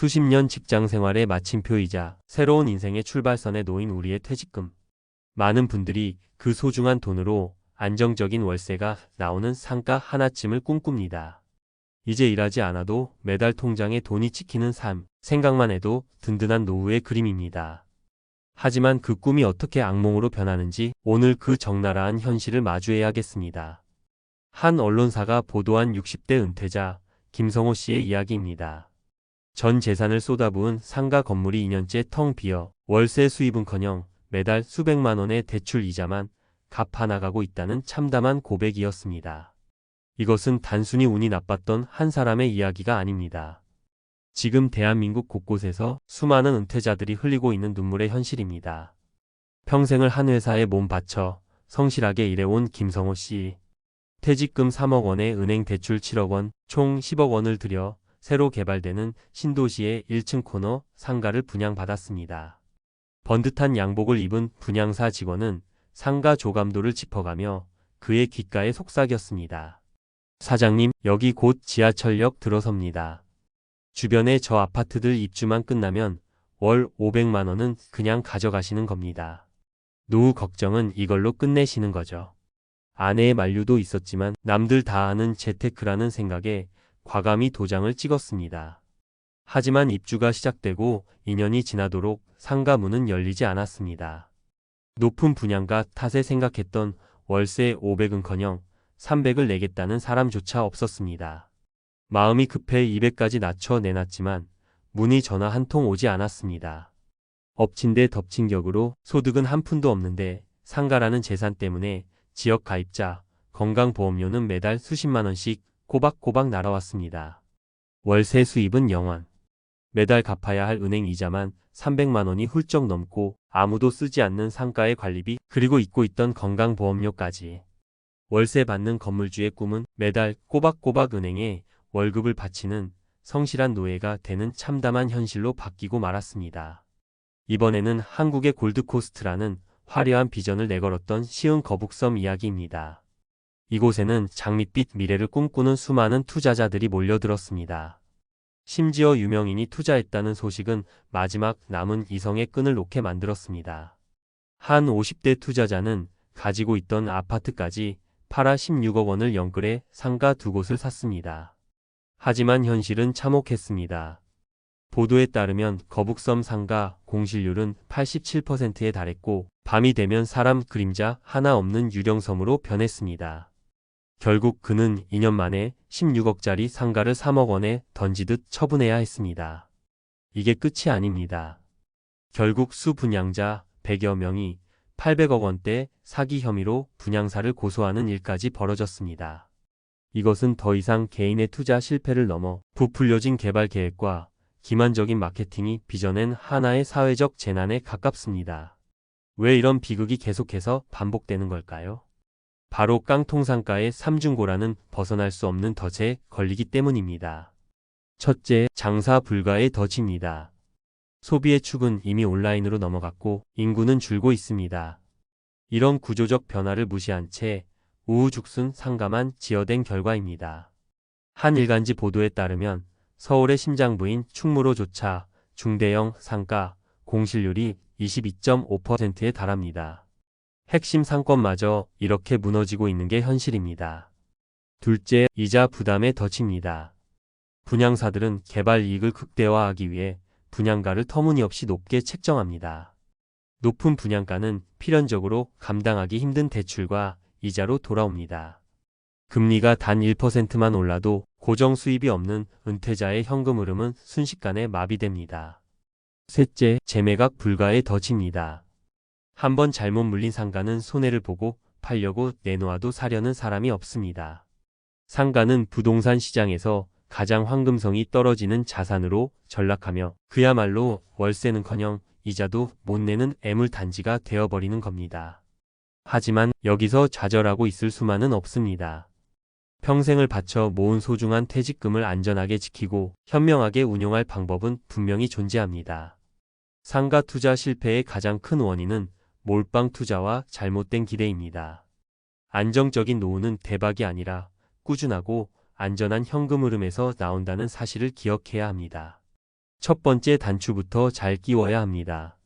수십 년 직장 생활의 마침표이자 새로운 인생의 출발선에 놓인 우리의 퇴직금. 많은 분들이 그 소중한 돈으로 안정적인 월세가 나오는 상가 하나쯤을 꿈꿉니다. 이제 일하지 않아도 매달 통장에 돈이 찍히는 삶, 생각만 해도 든든한 노후의 그림입니다. 하지만 그 꿈이 어떻게 악몽으로 변하는지 오늘 그 적나라한 현실을 마주해야겠습니다. 한 언론사가 보도한 60대 은퇴자 김성호 씨의 이야기입니다. 전 재산을 쏟아부은 상가 건물이 2년째 텅 비어 월세 수입은커녕 매달 수백만 원의 대출 이자만 갚아 나가고 있다는 참담한 고백이었습니다. 이것은 단순히 운이 나빴던 한 사람의 이야기가 아닙니다. 지금 대한민국 곳곳에서 수많은 은퇴자들이 흘리고 있는 눈물의 현실입니다. 평생을 한 회사에 몸 바쳐 성실하게 일해온 김성호 씨. 퇴직금 3억 원에 은행 대출 7억 원, 총 10억 원을 들여 새로 개발되는 신도시의 1층 코너 상가를 분양받았습니다. 번듯한 양복을 입은 분양사 직원은 상가 조감도를 짚어가며 그의 귓가에 속삭였습니다. 사장님, 여기 곧 지하철역 들어섭니다. 주변에 저 아파트들 입주만 끝나면 월 500만 원은 그냥 가져가시는 겁니다. 노후 걱정은 이걸로 끝내시는 거죠. 아내의 만류도 있었지만 남들 다 아는 재테크라는 생각에 과감히 도장을 찍었습니다. 하지만 입주가 시작되고 2년이 지나도록 상가 문은 열리지 않았습니다. 높은 분양가 탓에 생각했던 월세 500은커녕 300을 내겠다는 사람조차 없었습니다. 마음이 급해 200까지 낮춰 내놨지만 문의 전화 한 통 오지 않았습니다. 엎친 데 덮친 격으로 소득은 한 푼도 없는데 상가라는 재산 때문에 지역 가입자, 건강보험료는 매달 수십만 원씩 꼬박꼬박 날아왔습니다. 월세 수입은 0원. 매달 갚아야 할 은행 이자만 300만 원이 훌쩍 넘고 아무도 쓰지 않는 상가의 관리비 그리고 잊고 있던 건강보험료까지. 월세 받는 건물주의 꿈은 매달 꼬박꼬박 은행에 월급을 바치는 성실한 노예가 되는 참담한 현실로 바뀌고 말았습니다. 이번에는 한국의 골드코스트라는 화려한 비전을 내걸었던 시흥 거북섬 이야기입니다. 이곳에는 장밋빛 미래를 꿈꾸는 수많은 투자자들이 몰려들었습니다. 심지어 유명인이 투자했다는 소식은 마지막 남은 이성의 끈을 놓게 만들었습니다. 한 50대 투자자는 가지고 있던 아파트까지 팔아 16억 원을 연끌해 상가 두 곳을 샀습니다. 하지만 현실은 참혹했습니다. 보도에 따르면 거북섬 상가 공실률은 87%에 달했고 밤이 되면 사람 그림자 하나 없는 유령섬으로 변했습니다. 결국 그는 2년 만에 16억짜리 상가를 3억 원에 던지듯 처분해야 했습니다. 이게 끝이 아닙니다. 결국 수 분양자 100여 명이 800억 원대 사기 혐의로 분양사를 고소하는 일까지 벌어졌습니다. 이것은 더 이상 개인의 투자 실패를 넘어 부풀려진 개발 계획과 기만적인 마케팅이 빚어낸 하나의 사회적 재난에 가깝습니다. 왜 이런 비극이 계속해서 반복되는 걸까요? 바로 깡통상가의 삼중고라는 벗어날 수 없는 덫에 걸리기 때문입니다. 첫째, 장사 불가의 덫입니다. 소비의 축은 이미 온라인으로 넘어갔고 인구는 줄고 있습니다. 이런 구조적 변화를 무시한 채 우후죽순 상가만 지어댄 결과입니다. 한 일간지 보도에 따르면 서울의 심장부인 충무로조차 중대형 상가 공실률이 22.5%에 달합니다. 핵심 상권마저 이렇게 무너지고 있는 게 현실입니다. 둘째, 이자 부담에 덫입니다. 분양사들은 개발 이익을 극대화하기 위해 분양가를 터무니없이 높게 책정합니다. 높은 분양가는 필연적으로 감당하기 힘든 대출과 이자로 돌아옵니다. 금리가 단 1%만 올라도 고정 수입이 없는 은퇴자의 현금 흐름은 순식간에 마비됩니다. 셋째, 재매각 불가의 덫입니다. 한번 잘못 물린 상가는 손해를 보고 팔려고 내놓아도 사려는 사람이 없습니다. 상가는 부동산 시장에서 가장 황금성이 떨어지는 자산으로 전락하며 그야말로 월세는커녕 이자도 못 내는 애물단지가 되어버리는 겁니다. 하지만 여기서 좌절하고 있을 수만은 없습니다. 평생을 바쳐 모은 소중한 퇴직금을 안전하게 지키고 현명하게 운용할 방법은 분명히 존재합니다. 상가 투자 실패의 가장 큰 원인은 몰빵 투자와 잘못된 기대입니다. 안정적인 노후는 대박이 아니라 꾸준하고 안전한 현금 흐름에서 나온다는 사실을 기억해야 합니다. 첫 번째 단추부터 잘 끼워야 합니다.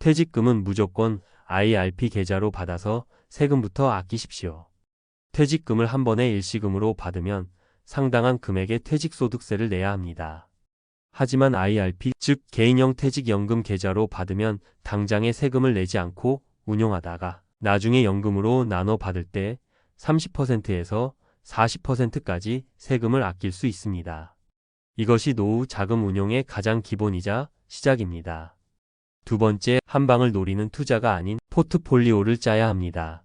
퇴직금은 무조건 IRP 계좌로 받아서 세금부터 아끼십시오. 퇴직금을 한 번에 일시금으로 받으면 상당한 금액의 퇴직소득세를 내야 합니다. 하지만 IRP, 즉 개인형 퇴직연금 계좌로 받으면 당장에 세금을 내지 않고 운용하다가 나중에 연금으로 나눠 받을 때 30%에서 40%까지 세금을 아낄 수 있습니다. 이것이 노후 자금 운용의 가장 기본이자 시작입니다. 두 번째, 한 방을 노리는 투자가 아닌 포트폴리오를 짜야 합니다.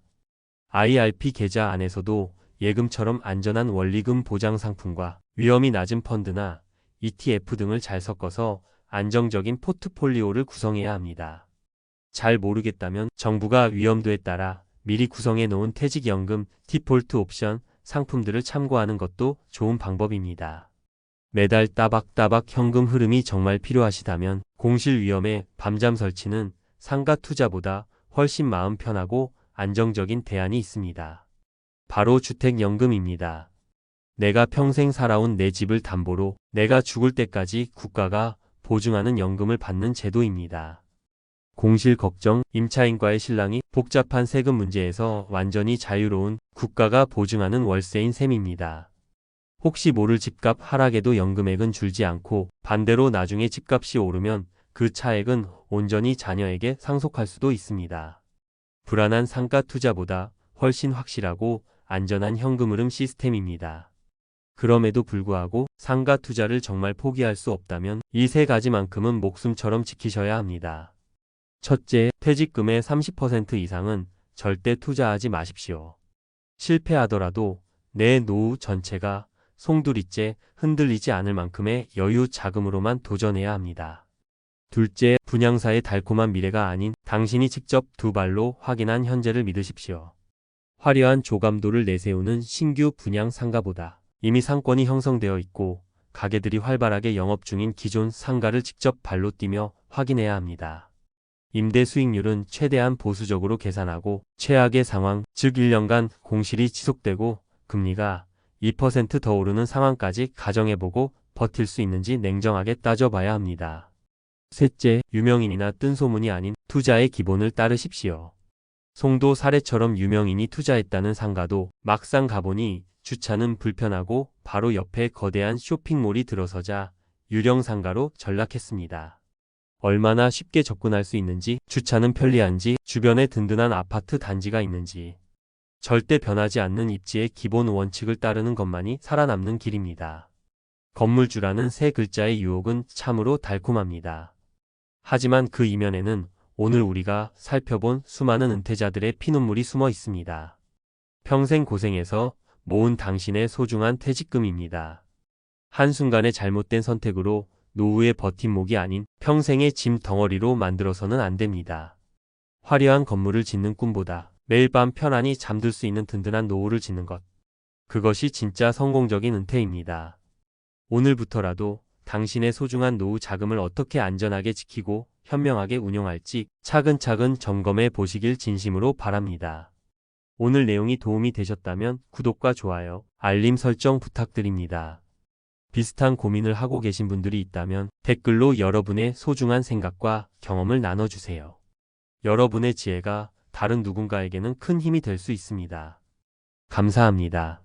IRP 계좌 안에서도 예금처럼 안전한 원리금 보장 상품과 위험이 낮은 펀드나 ETF 등을 잘 섞어서 안정적인 포트폴리오를 구성해야 합니다. 잘 모르겠다면 정부가 위험도에 따라 미리 구성해 놓은 퇴직연금, 디폴트 옵션 상품들을 참고하는 것도 좋은 방법입니다. 매달 따박따박 현금 흐름이 정말 필요하시다면 공실 위험의 밤잠 설치는 상가 투자보다 훨씬 마음 편하고 안정적인 대안이 있습니다. 바로 주택연금입니다. 내가 평생 살아온 내 집을 담보로 내가 죽을 때까지 국가가 보증하는 연금을 받는 제도입니다. 공실 걱정, 임차인과의 신랑이 복잡한 세금 문제에서 완전히 자유로운 국가가 보증하는 월세인 셈입니다. 혹시 모를 집값 하락에도 연금액은 줄지 않고 반대로 나중에 집값이 오르면 그 차액은 온전히 자녀에게 상속할 수도 있습니다. 불안한 상가 투자보다 훨씬 확실하고 안전한 현금 흐름 시스템입니다. 그럼에도 불구하고 상가 투자를 정말 포기할 수 없다면 이 세 가지만큼은 목숨처럼 지키셔야 합니다. 첫째, 퇴직금의 30% 이상은 절대 투자하지 마십시오. 실패하더라도 내 노후 전체가 송두리째 흔들리지 않을 만큼의 여유 자금으로만 도전해야 합니다. 둘째, 분양사의 달콤한 미래가 아닌 당신이 직접 두 발로 확인한 현재를 믿으십시오. 화려한 조감도를 내세우는 신규 분양 상가보다 이미 상권이 형성되어 있고 가게들이 활발하게 영업 중인 기존 상가를 직접 발로 뛰며 확인해야 합니다. 임대 수익률은 최대한 보수적으로 계산하고 최악의 상황, 즉 1년간 공실이 지속되고 금리가 2%더 오르는 상황까지 가정해보고 버틸 수 있는지 냉정하게 따져봐야 합니다. 셋째, 유명인이나 뜬 소문이 아닌 투자의 기본을 따르십시오. 송도 사례처럼 유명인이 투자했다는 상가도 막상 가보니 주차는 불편하고 바로 옆에 거대한 쇼핑몰이 들어서자 유령 상가로 전락했습니다. 얼마나 쉽게 접근할 수 있는지, 주차는 편리한지, 주변에 든든한 아파트 단지가 있는지, 절대 변하지 않는 입지의 기본 원칙을 따르는 것만이 살아남는 길입니다. 건물주라는 세 글자의 유혹은 참으로 달콤합니다. 하지만 그 이면에는 오늘 우리가 살펴본 수많은 은퇴자들의 피눈물이 숨어 있습니다. 평생 고생해서 모은 당신의 소중한 퇴직금입니다. 한순간의 잘못된 선택으로 노후의 버팀목이 아닌 평생의 짐 덩어리로 만들어서는 안 됩니다. 화려한 건물을 짓는 꿈보다 매일 밤 편안히 잠들 수 있는 든든한 노후를 짓는 것. 그것이 진짜 성공적인 은퇴입니다. 오늘부터라도 당신의 소중한 노후 자금을 어떻게 안전하게 지키고 현명하게 운용할지 차근차근 점검해 보시길 진심으로 바랍니다. 오늘 내용이 도움이 되셨다면 구독과 좋아요, 알림 설정 부탁드립니다. 비슷한 고민을 하고 계신 분들이 있다면 댓글로 여러분의 소중한 생각과 경험을 나눠주세요. 여러분의 지혜가 다른 누군가에게는 큰 힘이 될 수 있습니다. 감사합니다.